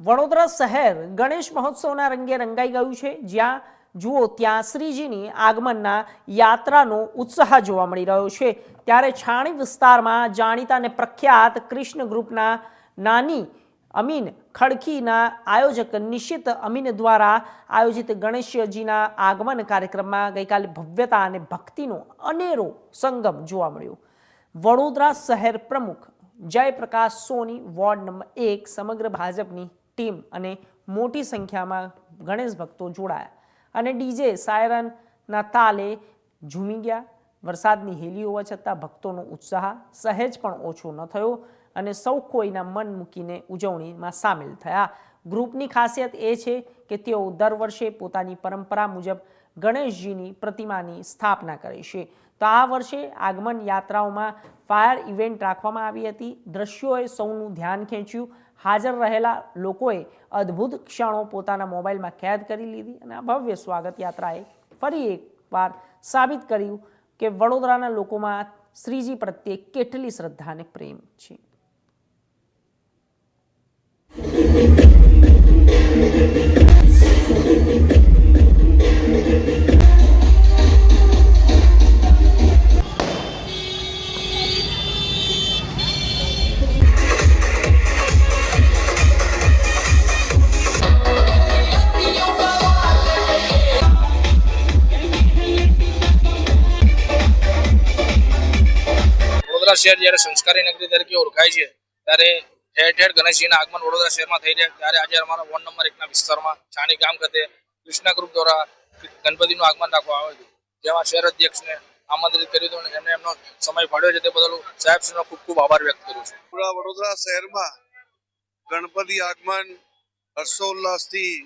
વડોદરા શહેર ગણેશ મહોત્સવના રંગે રંગાઈ ગયું છે. જ્યાં, જુઓ, ત્યાં શ્રીજીની આગમનના યાત્રાનો ઉત્સાહ જોવા મળી રહ્યો છે. ત્યારે છાણી વિસ્તારમાં જાણીતા અને પ્રખ્યાત કૃષ્ણ ગ્રુપના નાની અમીન ખડકીના આયોજક નિશ્ચિત અમીન દ્વારા આયોજિત ગણેશજીના આગમન કાર્યક્રમમાં ગઈકાલે ભવ્યતા અને ભક્તિનો અનેરો સંગમ જોવા મળ્યો. વડોદરા શહેર પ્રમુખ જયપ્રકાશ સોની વોર્ડ નંબર એક સમગ્ર ભાજપની ટીમ અને મોટી સંખ્યામાં ગણેશ ભક્તો જોડાયા. અને ડીજે સાયરનના તાલે ઝૂમી ગયા. વરસાદની હેલી હોવા છતાં ભક્તોનો ઉત્સાહ સહેજ પણ ઓછો ન થયો અને સૌ કોઈના મન મૂકીને ઉજવણીમાં સામેલ થયા. ગ્રુપની ખાસિયત એ છે કે તેઓ દર વર્ષે પોતાની પરંપરા મુજબ ગણેશજીની પ્રતિમાની સ્થાપના કરે છે. તો આ વર્ષે આગમન યાત્રાઓમાં ફાયર ઇવેન્ટ રાખવામાં આવી હતી. દ્રશ્યોએ સૌનું ધ્યાન ખેંચ્યું હાજર રહેલા લોકોએ અદ્ભુત ક્ષણો પોતાના મોબાઈલમાં કેદ કરી લીધી અને આ ભવ્ય સ્વાગત યાત્રાએ ફરી એકવાર સાબિત કર્યું કે વડોદરાના લોકોમાં શ્રીજી પ્રત્યે કેટલી શ્રદ્ધા અને પ્રેમ છે. વડોદરા શહેર જ્યારે સંસ્કારી નગરી તરીકે ઓળખાય છે, ત્યારે ઠેર ઠેર ગણેશજીના આગમન વડોદરા શહેરમાં થઈ રહ્યા ત્યારે આજે અમારા વોર્ડ નંબર એકના વિસ્તારમાં છાણી ગામ ખાતે કૃષ્ણા ગ્રુપ દ્વારા ગણપતિનું આગમન રાખવામાં આવ્યું હતું. જેમાં શહેર અધ્યક્ષને આમંત્રિત કર્યું હતું અને એમને એમનો સમય ફાળ્યો છે. તે બદલ સાહેબશ્રીનો ખૂબ ખૂબ આભાર વ્યક્ત કરું છું. પૂરા વડોદરા શહેરમાં ગણપતિ આગમન હર્ષોલ્લાસથી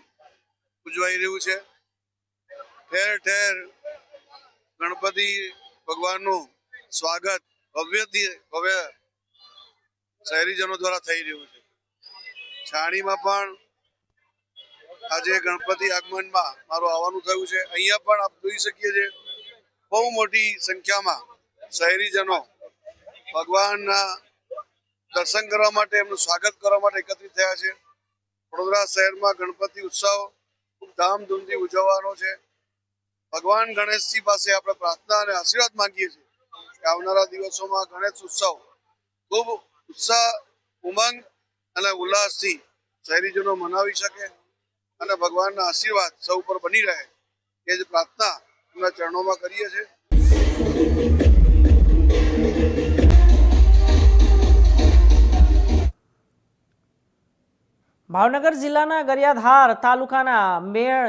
ઉજવાઈ રહ્યું છે. ઠેર ઠેર ગણપતિ ભગવાનનું સ્વાગત ભવ્યથી ભવ્ય શહેરીજનો દ્વારા થઈ રહ્યું છે. છાણીમાં પણ આજે ગણપતિ આગમનમાં મારું આવવાનું થયું છે. અહીંયા પણ આપ જોઈ શકીએ છીએ, બહુ મોટી સંખ્યામાં શહેરીજનો ભગવાનના દર્શન કરવા માટે, એમનું સ્વાગત કરવા માટે એકત્રિત થયા છે. વડોદરા શહેરમાં ગણપતિ ઉત્સવ ખૂબ ધામધૂમથી ઉજવવાનો છે. ભગવાન ગણેશજી પાસે આપણે પ્રાર્થના અને આશીર્વાદ માંગીએ છીએ. આવનારા દિવસોમાં ગણેશ ઉત્સવ. ખૂબ ઉત્સાહ, ઉમંગ અને ઉલ્લાસથી શહેરીજનો મનાવી શકે અને ભગવાનના આશીર્વાદ સૌ પર બની રહે એ જ પ્રાર્થના એમના ચરણોમાં કરીએ છીએ. ભાવનગર જિલ્લાના ગરિયાધાર તાલુકાના મેળ